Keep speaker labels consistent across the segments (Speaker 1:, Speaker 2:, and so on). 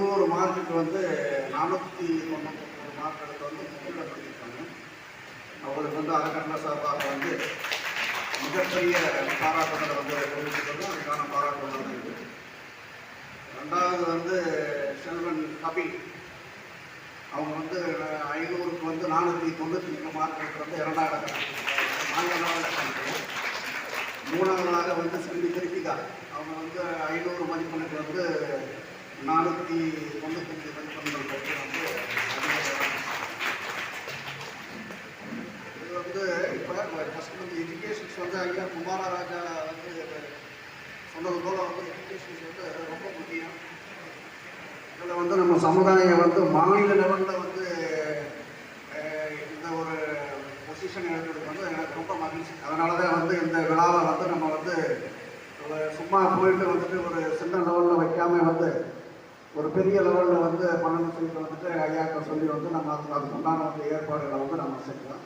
Speaker 1: தொண்ணூறு மார்க்குக்கு வந்து நானூற்றி தொண்ணூத்தொம்பது மார்க் எடுத்து வந்து முதல்ல பண்ணியிருக்காங்க அவங்களுக்கு வந்து அறக்கட்டளை சார்பாக வந்து மிகப்பெரிய பாராட்டுதலை வந்து தெரிவிச்சுக்கிறோம் அதுக்கான பாராட்டுதல் இருக்குது ரெண்டாவது வந்து செல்வன் கபில். அவங்க வந்து ஐநூறுக்கு வந்து நானூற்றி தொண்ணூற்றி ரெண்டு மார்க் எடுத்து வந்து இரண்டாவது இடம் மாநில நாளாக மூணாவதாக வந்து செல்வி கிருத்திகா அவங்க வந்து ஐநூறு மதிப்பெண்ணுக்கு வந்து நானூற்றி தொண்ணூத்தஞ்சு மதிப்பெண்கள் பெற்று வந்து இது வந்து இப்போ ஃபஸ்ட் வந்து எஜுகேஷன்ஸ் வந்து ஐயா குமாரராஜா வந்து சொன்னது போல் வந்து எஜுகேஷன்ஸ் வந்து ரொம்ப முக்கியம். இதில் வந்து நம்ம சமுதாயம் வந்து மாநில லெவலில் வந்து இந்த ஒரு பொசிஷன் எடுக்கிறது வந்து எனக்கு ரொம்ப மகிழ்ச்சி. அதனால தான் வந்து இந்த விழாவை வந்து நம்ம வந்து சும்மா போயிட்டு வந்துட்டு ஒரு சின்ன லெவலில் வைக்காமல் வந்து ஒரு பெரிய லெவலில் வந்து பன்னெண்டு சொல்லிட்டு வந்துட்டு ஐயாக்கள் சொல்லி வந்து நம்ம அதுக்கு அதுக்கு வந்து ஏற்பாடுகளை வந்து நம்ம செஞ்சோம்.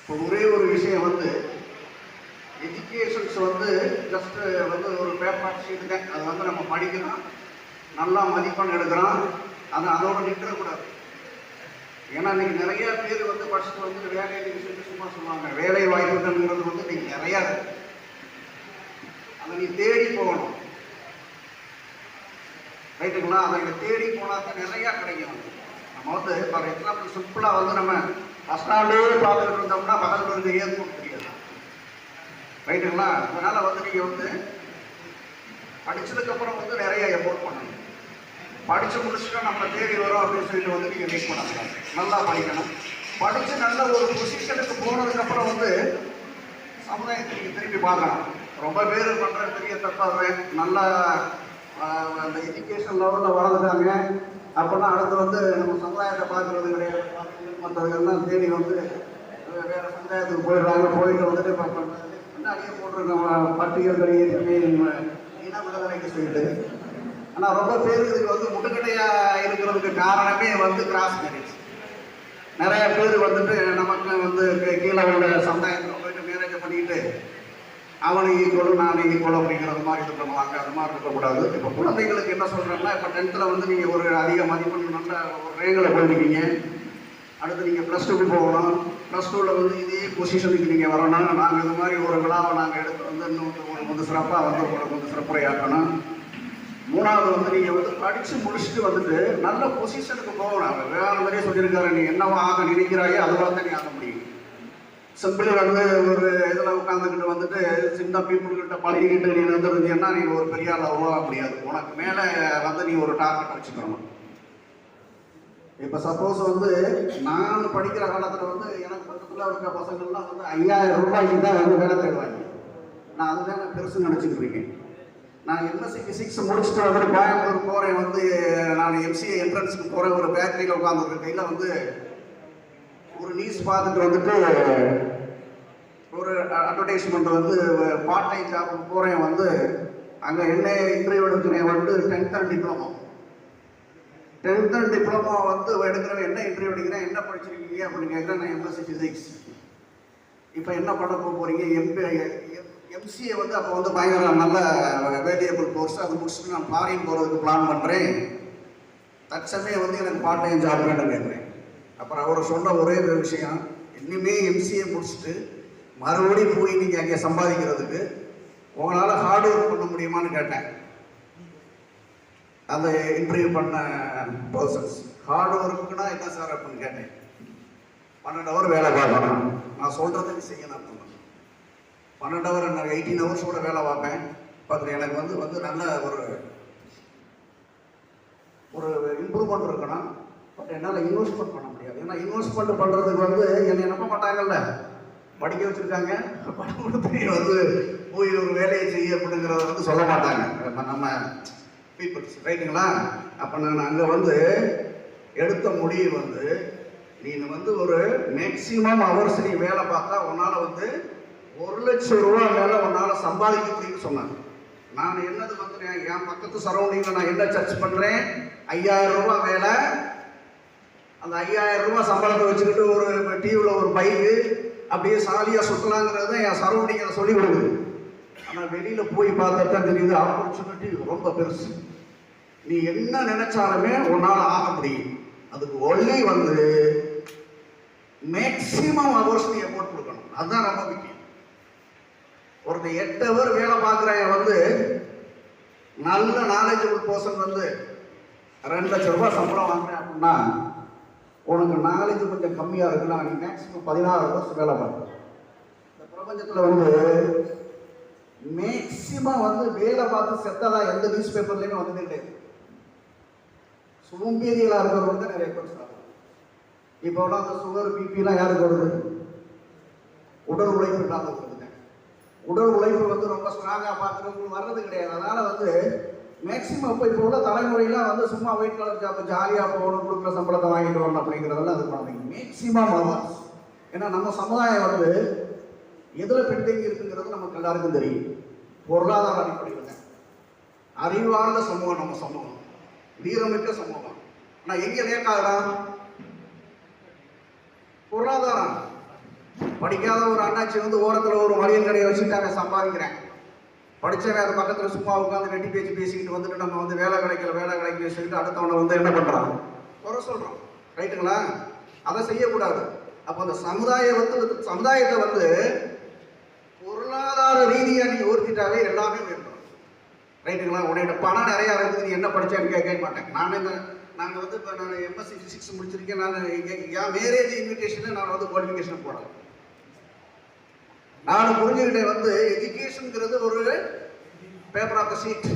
Speaker 1: இப்போ ஒரே ஒரு விஷயம் வந்து எஜுகேஷன்ஸ் வந்து ஜஸ்ட் வந்து ஒரு பேப்பர் ஷீட்டுங்க அது வந்து நம்ம படிக்கிறோம். நல்லா மதிப்பெண் எடுக்கிறோம். அது அதோட நிற்கக்கூடாது. ஏன்னா நீங்கள் நிறைய பேர் வந்து படிச்சுட்டு வந்து வேலை சொல்லிட்டு சும்மா சொல்லுவாங்க. வேலை வாய்ப்புகள்ங்கிறது வந்து நீங்கள் நிறையா இருக்கு. அதை நீ தேடி போகணும். ரைட்டுங்களா அதை இதை தேடி போனால் தான் நிறையா கிடைக்கும். நம்ம வந்து ஃபார் எக்ஸாம்பிள் சிம்பிளாக வந்து நம்ம ஃபஸ்ட் நாளே பார்த்துட்டு இருந்தோம்னா பக்கத்தில் இருக்க ஏற்போம் தெரியாது ரைட்டுங்களா அதனால் வந்து நீங்கள் வந்து படிச்சதுக்கப்புறம் வந்து நிறைய எஃபோர்ட் பண்ணணும். படித்து முடிச்சுட்டா நம்ம தேடி வரோம் அப்படின்னு சொல்லிட்டு வந்து நீங்கள் வெயிட் பண்ணக்கூடாது நல்லா படிக்கணும். படித்து நல்ல ஒரு பொசிஷனுக்கு போனதுக்கப்புறம் வந்து சமுதாயத்தை நீங்கள் திரும்பி பார்க்கலாம். ரொம்ப பேர் பண்ணுற பெரிய தப்பாக நல்லா அந்த எஜுகேஷன் லெவலில் வளர்ந்துட்டாங்க. அப்போனா அடுத்து வந்து நம்ம சமுதாயத்தை பார்க்குறது கிடையாது. மற்றவங்கெல்லாம் தேடி வந்து வேறு சமுதாயத்துக்கு போயிடுறாங்க. போயிட்டு வந்துட்டு இப்போ முன்னாடியே போட்டிருக்கோம் பட்டியல் வெளியே இன விடுதலைக்கு சொல்லிட்டு. ஆனால் ரொம்ப பேர் இதுக்கு வந்து முட்டுக்கட்டையாக இருக்கிறதுக்கு காரணமே வந்து கிராஸ் மேரேஜ் நிறைய பேர் வந்துட்டு நமக்கு வந்து கீழே உள்ள சமுதாயத்தில் போயிட்டு மேரேஜ் பண்ணிக்கிட்டு அவனை ஈக்குவல் நான் ஈக்குவல் அப்படிங்கிறது மாதிரி இது பண்ணுவாங்க அது மாதிரி இருக்கக்கூடாது. இப்போ குழந்தைங்களுக்கு என்ன சொல்கிறேன்னா இப்போ டென்த்தில் வந்து நீங்கள் ஒரு அதிக மதிப்பெண் நல்ல ஒரு ரேங்கில் போயிருக்கீங்க. அடுத்து நீங்கள் ப்ளஸ் டூக்கு போகணும். ப்ளஸ் டூவில் வந்து இதே பொசிஷனுக்கு நீங்கள் வரணும். நாங்கள் இது மாதிரி ஒரு விழாவை நாங்கள் எடுத்து வந்து இன்னும் உங்களுக்கு வந்து சிறப்பாக வந்து உங்களுக்கு வந்து சிறப்புரையாக்கணும். மூணாவது வந்து நீங்கள் வந்து படித்து முடிச்சுட்டு வந்துட்டு நல்ல பொசிஷனுக்கு போகணும். விவேகானந்தரே சொல்லியிருக்காரு. நீ என்னவா ஆக நினைக்கிறாயோ அதுவாக தான் நீ ஆக முடியும். சிம்பிளி வந்து ஒரு இதில் உட்காந்துக்கிட்டு வந்துட்டு சின்ன பீப்புள்கிட்ட பழகிக்கிட்டு நீ வந்துருந்தீங்கன்னா நீ ஒரு பெரிய ஆள் உருவாக முடியாது. உனக்கு மேலே வந்து நீ ஒரு டார்கெட் வச்சுக்கணும். இப்போ சப்போஸ் வந்து நான் படிக்கிற காலத்தில் வந்து எனக்கு பக்கத்தில் இருக்க பசங்கள்லாம் வந்து ஐயாயிரம் ரூபாய்க்கு தான் வந்து வேலை தேடுவாங்க. நான் அதுதான் நான் பெருசு நினச்சிக்கிட்டு இருக்கேன். நான் எம்எஸ்சி ஃபிசிக்ஸ் முடிச்சுட்டு வந்துட்டு கோயம்புத்தூர் போகிறேன் வந்து நான் எம்சிஏ என்ட்ரன்ஸுக்கு போகிறேன் ஒரு பேக்கரியில் உட்காந்துருக்க கையில் வந்து ஒரு நியூஸ் பார்த்துட்டு வந்துட்டு ஒரு அட்வர்டைஸ்மெண்ட் வந்து பார்ட் டைம் ஜாபுக்கு போகிறேன் வந்து அங்கே என்ன இன்டர்வியூ எடுக்கிறேன் வந்து tenth and diploma tenth and diploma வந்து எடுக்கிறவன் என்ன இன்டர்வியூ எடுக்கிறேன் என்ன படிச்சிருக்கீங்க அப்படின்னு கேட்குறேன் நான் எம்எஸ்சி ஃபிசிக்ஸ் இப்போ என்ன பண்ண போக போகிறீங்க எம்பி எம்சிஏ வந்து அப்போ வந்து பயங்கர நல்ல வேலியபிள் கோர்ஸ் அது முடிச்சுட்டு நான் ஃபாரின் போகிறதுக்கு பிளான் பண்ணுறேன் தற்சமயம் வந்து எனக்கு பார்ட் டைம் ஜாப் வேணும் கேட்குறேன். அப்புறம் அவர் சொன்ன ஒரே ஒரு விஷயம் இன்னுமே எம்சிஏ முடிச்சுட்டு மறுபடியும் போய் நீங்கள் அங்கே சம்பாதிக்கிறதுக்கு உங்களால் ஹார்ட் ஒர்க் பண்ண முடியுமான்னு கேட்டேன். அந்த இன்டர்வியூ பண்ண பர்சன்ஸ் ஹார்ட் ஒர்க்குனா என்ன சார் அப்படின்னு கேட்டேன். பன்னெண்டு ஹவர் வேலை பார்க்கணும் நான் சொல்கிறதுக்கு செய்யணும் அப்படின்னு பன்னெண்டு ஹவர் நான் எயிட்டீன் ஹவர்ஸ் கூட வேலை பார்ப்பேன். பட் எனக்கு வந்து வந்து நல்ல ஒரு ஒரு இம்ப்ரூவ்மெண்ட் இருக்கணும். பட் என்னால் இன்வெஸ்ட்மெண்ட் பண்ண முடியாது. ஏன்னா இன்வெஸ்ட்மெண்ட் பண்ணுறதுக்கு வந்து என்னை நம்ப மாட்டாங்கல்ல. படிக்க வச்சுருக்காங்க. படம் கொடுத்து வந்து போய் ஒரு வேலையை செய்ய அப்படிங்கிறத வந்து சொல்ல மாட்டாங்க. நம்ம நம்ம பீப்புள்ஸ் ரைட்டுங்களா அப்போ நான் அங்கே வந்து எடுத்த முடிவு வந்து நீ வந்து ஒரு மேக்சிமம் அவர்ஸ் நீ வேலை பார்த்தா உன்னால் வந்து ஒரு லட்சம் ரூபா மேலே உன்னால் சம்பாதிக்க முடியும்னு சொன்னாங்க. நான் என்னது வந்து என் பக்கத்து சரௌண்டிங்கில் நான் என்ன சர்ச் பண்ணுறேன் ஐயாயிரம் ரூபாய் வேலை. அந்த ஐயாயிரம் ரூபா சம்பளத்தை வச்சுக்கிட்டு ஒரு டிவியில் ஒரு பைக்கு அப்படியே சாலியாக சுற்றலாங்கிறது தான் என் சரௌண்டிங்கில் சொல்லி கொடுக்குது. ஆனால் வெளியில் போய் பார்த்தா தான் தெரியுது ஆப்பர்ச்சுனிட்டி ரொம்ப பெருசு. நீ என்ன நினைச்சாலுமே உன்னால ஆக முடியும். அதுக்கு ஒல்லி வந்து மேக்சிமம் அவர்ஸ் நீ எஃபோர்ட் கொடுக்கணும். அதுதான் ரொம்ப முக்கியம். ஒருத்தர் எட்டு அவர் வேலை பார்க்குறவன் வந்து நல்ல நாலேஜபிள் பர்சன் வந்து ரெண்டு லட்ச ரூபாய் சம்பளம் வாங்குறேன் அப்படின்னா உனக்கு நாலேஜ் கொஞ்சம் கம்மியாக இருக்குன்னா நீ மேக்ஸிமம் பதினாறு வருஷம் வேலை பார்க்கணும். இந்த பிரபஞ்சத்தில் வந்து மேக்சிமம் வந்து வேலை பார்த்து செத்ததா எந்த நியூஸ் பேப்பர்லேயுமே வந்தது கிடையாது. சோம்பேறிகளாக இருக்கிறவங்க வந்து நிறைய பேர் சாப்பிடும் இப்போ அந்த சுகர் பிபிலாம் யாருக்கு வருது? உடல் உழைப்பு இல்லாமல் வருதுங்க உடல் உழைப்பு வந்து ரொம்ப ஸ்ட்ராங்காக பார்க்குறவங்களுக்கு வர்றது கிடையாது. அதனால் வந்து மேக்சிமம் இப்போ இப்போ உள்ள தலைமுறையெல்லாம் வந்து சும்மா ஒயிட் கலர் ஜாப் ஜாலியாக போகணும் கொடுக்குற சம்பளத்தை வாங்கிட்டு வரணும் அப்படிங்கிறதெல்லாம் அது பண்ணுறீங்க மேக்சிமம் ஹவர்ஸ் ஏன்னா நம்ம சமுதாயம் வந்து எதில் பின்தங்கி இருக்குங்கிறது நமக்கு எல்லாருக்கும் தெரியும். பொருளாதார அடிப்படையில். அறிவார்ந்த சமூகம் நம்ம சமூகம். வீரமிக்க சமூகம். ஆனால் எங்கே லேக்காகடா பொருளாதாரம். படிக்காத ஒரு அண்ணாச்சி வந்து ஓரத்தில் ஒரு மளிகை கடையை வச்சுட்டு சம்பாதிக்கிறேன். படித்தவன் அது பக்கத்தில் சும்மா உட்காந்து வெட்டி பேச்சு பேசிக்கிட்டு வந்துட்டு நம்ம வந்து வேலை கிடைக்கல வேலை கிடைக்கல சொல்லிட்டு அடுத்தவனை வந்து என்ன பண்ணுறான் குறை சொல்கிறோம் ரைட்டுங்களா? அதை செய்யக்கூடாது. அப்போ அந்த சமுதாயம் வந்து சமுதாயத்தை வந்து பொருளாதார ரீதியாக நீ உயர்த்திட்டாவே எல்லாமே உயர்ந்துடும் ரைட்டுங்களா? உன்கிட்ட பணம் நிறையா இருக்குது நீ என்ன படித்தான்னு கேட்க மாட்டேன். நான் இந்த நாங்கள் வந்து இப்போ நான் எம்எஸ்சி ஃபிசிக்ஸ் முடிச்சிருக்கேன். நான் என் மேரேஜ் இன்விடேஷனை நான் வந்து குவாலிஃபிகேஷன் போடுறேன் நான் புரிஞ்சுக்கிட்டேன் வந்து எஜுகேஷனுங்கிறது ஒரு பேப்பர் ஆஃப் த சீட்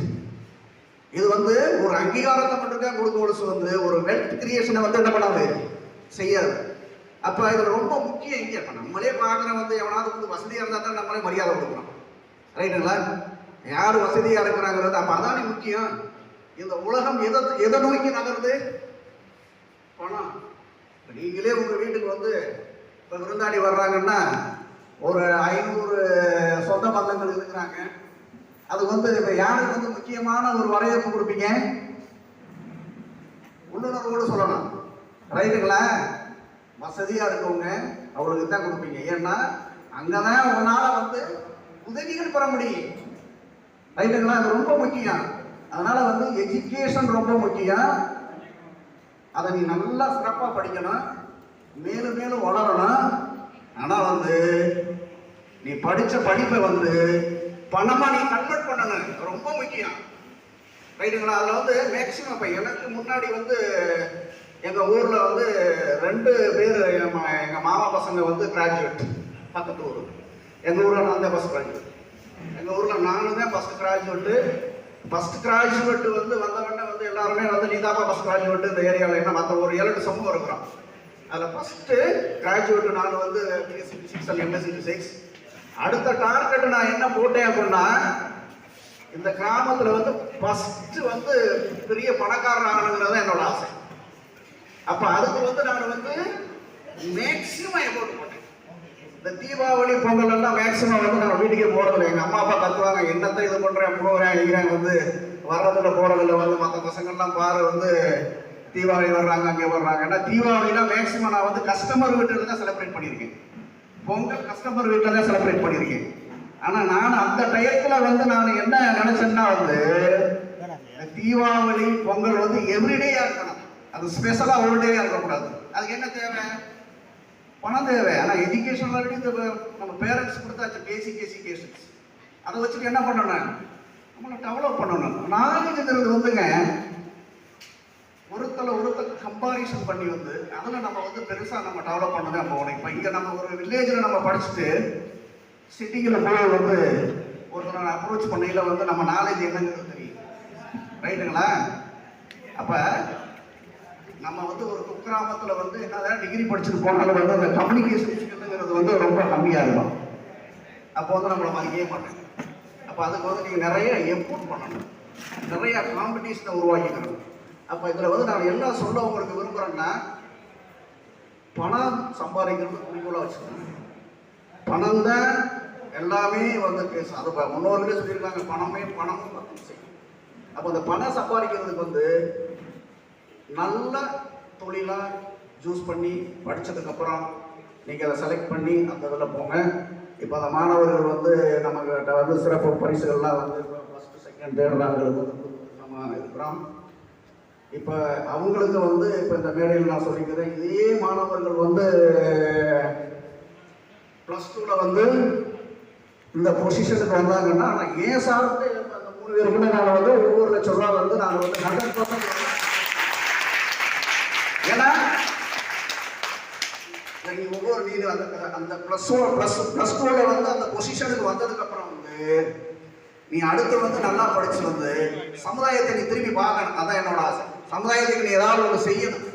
Speaker 1: இது வந்து ஒரு அங்கீகாரத்தை மட்டும்தான் கொடுக்க ஒழுசு வந்து ஒரு வெல்த் கிரியேஷனை வந்து என்ன பண்ணாது? செய்யாது. அப்போ இதில் ரொம்ப முக்கியம் இங்கே. இப்போ நம்மளே பார்க்குற வந்து எவனாவது வந்து வசதியாக இருந்தால் தான் நம்மளே மரியாதை கொடுக்கணும். ரைட்டுங்களா யார் வசதியாக இருக்கிறாங்கிறது அப்போ அதானே முக்கியம். இந்த உலகம் எதை எதை நோக்கி நகருது? பணம். நீங்களே உங்கள் வீட்டுக்கு வந்து இப்போ விருந்தாளி வர்றாங்கன்னா ஒரு ஐநூறு சொந்த பந்தங்கள் இருக்கிறாங்க. அது வந்து இப்போ யாருக்கு வந்து முக்கியமான ஒரு வரவேற்பு கொடுப்பீங்க? உள்ளுணர்வோடு சொல்லணும் ரைட்டுங்களா? வசதியாக இருக்கவங்க அவங்களுக்கு தான் கொடுப்பீங்க. ஏன்னா அங்கே தான் உன்னால் வந்து உதவிகள் பெற முடியும். ரைட்டுங்களா? அது ரொம்ப முக்கியம். அதனால வந்து எஜுகேஷன் ரொம்ப முக்கியம். அதை நீ நல்லா சிறப்பாக படிக்கணும். மேலும் மேலும் வளரணும். ஆனால் வந்து நீ படித்த படிப்பை வந்து பணமாக நீ கன்வெர்ட் பண்ணணும் ரொம்ப முக்கியம். ரைட்டுங்களா அதில் வந்து மேக்சிமம் இப்போ எனக்கு முன்னாடி வந்து எங்கள் ஊரில் வந்து ரெண்டு பேர் எங்கள் மாமா பசங்க வந்து கிராஜுவேட் பக்கத்து ஊர். எங்கள் ஊரில் நான் தான் ஃபஸ்ட் கிராஜுவேட் எங்கள் ஊரில் நானும் தான் ஃபஸ்ட் கிராஜுவேட்டு ஃபஸ்ட் கிராஜுவேட் வந்து வந்தவொடனே வந்து எல்லாருமே வந்து நீதாப்பா ஃபஸ்ட் கிராஜுவேட் இந்த ஏரியாவில் என்ன மற்ற ஒரு ஏழு சமூகம் இருக்கிறோம் அதில் ஃபஸ்ட்டு கிராஜுவேட் நான் வந்து பிஎஸ்சி சிக்ஸ் அல்ல எம்எஸ்சி ஃபிசிக்ஸ் அடுத்த டார்கெட் நான் என்ன போட்டேன் அப்படின்னா இந்த கிராமத்தில் வந்து ஃபஸ்ட்டு வந்து பெரிய பணக்காரர் ஆகணுங்கிறது தான் என்னோட ஆசை. அப்போ அதுக்கு வந்து நான் வந்து மேக்ஸிமம் எஃபோர்ட் போட்டேன். இந்த தீபாவளி பொங்கல் எல்லாம் மேக்ஸிமம் வந்து நான் வீட்டுக்கே போகிறதில்ல எங்கள் அம்மா அப்பா தத்துவாங்க என்னத்தை இது பண்ணுறேன் போகிறேன் இங்கிறேன் வந்து வர்றதில்ல போகிறதில்ல வந்து மற்ற பசங்கள்லாம் பாரு வந்து தீபாவளி வர்றாங்க அங்கே வர்றாங்க. ஏன்னா தீபாவளிலாம் மேக்ஸிமம் நான் வந்து கஸ்டமர் வீட்டில் தான் செலிப்ரேட் பண்ணியிருக்கேன். பொங்கல் கஸ்டமர் வீட்டில் தான் செலிப்ரேட் பண்ணியிருக்கேன். ஆனால் நான் அந்த டயத்தில் வந்து நான் என்ன நினச்சேன்னா வந்து தீபாவளி பொங்கல் வந்து எவ்ரிடேயாக இருக்கணும். அது ஸ்பெஷலாக ஒரு டேயாக இருக்கக்கூடாது. அதுக்கு என்ன தேவை? பணம் தேவை. ஆனால் எஜுகேஷன் ஆல்ரெடி இந்த நம்ம பேரண்ட்ஸ் கொடுத்தாச்சு பேசிக் எஜுகேஷன்ஸ் அதை வச்சுட்டு என்ன பண்ணணும்? நம்மளை டெவலப் பண்ணணும். நாலேஜுங்கிறது வந்துங்க ஒருத்தலை ஒருத்தர் கம்பாரிசன் பண்ணி வந்து அதில் நம்ம வந்து பெருசாக நம்ம டெவலப் பண்ணதே நம்ம போகணும் இப்போ இங்கே நம்ம ஒரு வில்லேஜில் நம்ம படிச்சுட்டு சிட்டியில் போய் வந்து ஒருத்தரை அப்ரோச் பண்ணையில் வந்து நம்ம நாலேஜ் என்னங்கிறது தெரியும். ரைட்டுங்களா அப்போ நம்ம வந்து ஒரு குக்கிராமத்தில் வந்து என்னதான் டிகிரி படிச்சுட்டு போனாலும் வந்து அந்த கம்யூனிகேஷன் ஸ்கில்லுங்கிறது வந்து ரொம்ப கம்மியாக இருக்கும். அப்போ வந்து நம்மளை மதிக்கவே மாட்டேன் அப்போ அதுக்கு வந்து நீங்கள் நிறைய எஃபோர்ட் பண்ணணும். நிறைய காம்படிஷனை உருவாக்கிக்கணும். அப்போ இதில் வந்து நான் என்ன சொல்ல உங்களுக்கு விரும்புகிறேன்னா பணம் சம்பாதிக்கிறது குறிக்கோளாக வச்சுக்கணும் பணம் தான் எல்லாமே வந்து பேசும். அது இப்போ முன்னோர்களே சொல்லியிருக்காங்க பணமே பணம் மட்டும் செய்யும் அப்போ அந்த பணம் சம்பாதிக்கிறதுக்கு வந்து நல்ல தொழிலாக சூஸ் பண்ணி படித்ததுக்கப்புறம் நீங்கள் அதை செலக்ட் பண்ணி அந்த இதில் போங்க. இப்போ அந்த மாணவர்கள் வந்து நம்மக்கிட்ட வந்து சிறப்பு பரிசுகள்லாம் வந்து ஃபஸ்ட்டு செகண்ட் தேர்ட் வந்து நம்ம இருக்கிறோம் இப்போ அவங்களுக்கு வந்து இப்போ இந்த மேடையில் நான் சொல்லிக்கிறேன் இதே மாணவர்கள் வந்து ப்ளஸ் டூவில் வந்து இந்த பொசிஷனுக்கு வந்தாங்கன்னா நான் ஏன் சார்ந்து அந்த மூணு பேருக்குமே நாங்கள் வந்து ஒவ்வொரு லட்சம் ரூபா வந்து நான் வந்து ஹண்ட்ரட் பர்சன்ட் ஏன்னா நீங்கள் ஒவ்வொரு நீ அந்த அந்த ப்ளஸ் ப்ளஸ் ப்ளஸ் டூவில் வந்து அந்த பொசிஷனுக்கு வந்ததுக்கப்புறம் வந்து நீ அடுத்து வந்து நல்லா படிச்சு வந்து சமுதாயத்தை நீ திரும்பி பார்க்கணும். அதான் என்னோட ஆசை. சமுதாயத்துக்கு நீ ஏதாவது ஒன்று செய்யணும்.